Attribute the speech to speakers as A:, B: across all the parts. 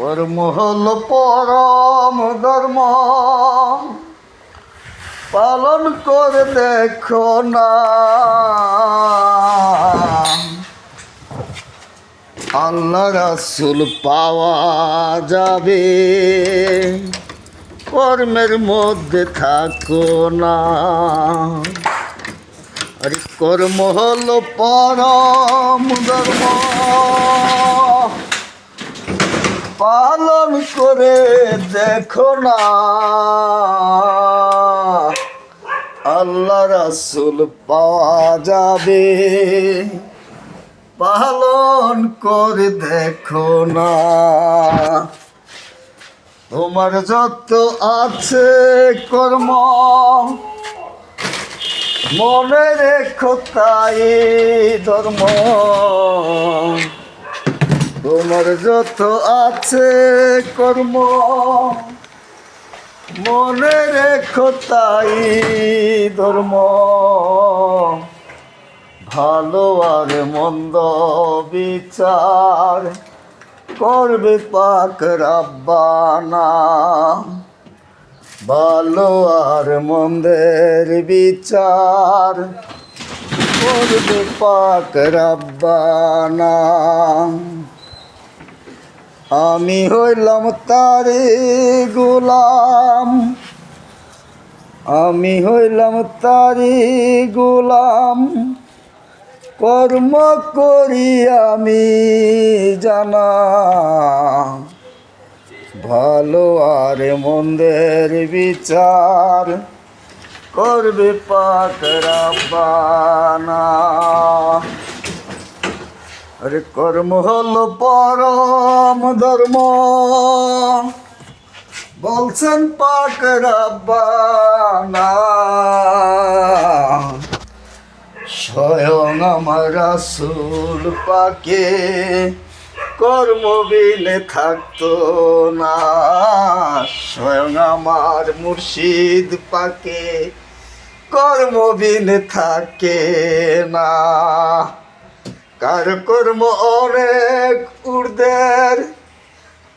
A: কর্ম হল পরম ধর্ম। পালন করে দেখো না। আল্লাহ রাসুল পাওয়া যাবে। কর্মের মধ্যে থাকো না। আরে কর্ম হলো পরম ধর্ম। পালন করে দেখো না। আল্লাহ রাসুল পাওয়া যাবে। পালন করে দেখো না। তোমার যত আছে কর্ম, মনে রেখো তাই ধর্ম। তোমার যত আছে কর্ম, মনে রেখো তাই ধর্ম। ভালো আর মন্দ বিচার করবে পাক রাব্বানা। ভালো আর মন্দের বিচার করবে পাক রাব্বানা। আমি হইলাম তারে গোলাম। আমি হইলাম তারি গোলাম। কর্ম করি আমি জানা। ভালো আর মন্দের বিচার করবে পাক রাব্বানা। আরে কর্ম হল পরম ধর্ম। বলছেন পাক স্বয়ং আমার রাসুল পাকে কর্মবিনে থাকতো না। স্বয়ং আমার মুর্শিদ পাকে কর্মবিনে থাকে না। কার কর্ম অনেক উর্দের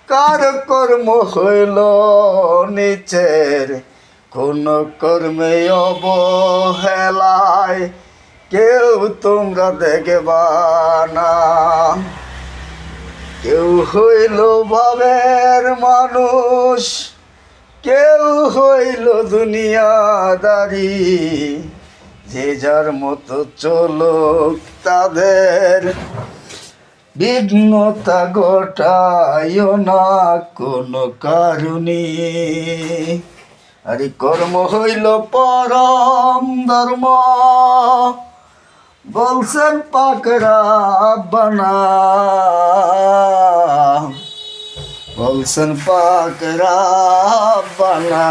A: কার কর্ম হইল নিচের? কোন কর্মে অবহেলায় কেউ তোমরা দেখবা না। কেউ হইল ভাবের মানুষ, কেউ হইল দুনিয়াদারি। যে যার মতো চলুক তাদের, বিঘ্নতা ঘটাইও না কোনো কারণে। আরে কর্ম হইল পরম ধর্ম, বলছেন পাকরা বানা। বলছেন পাকরা বানা।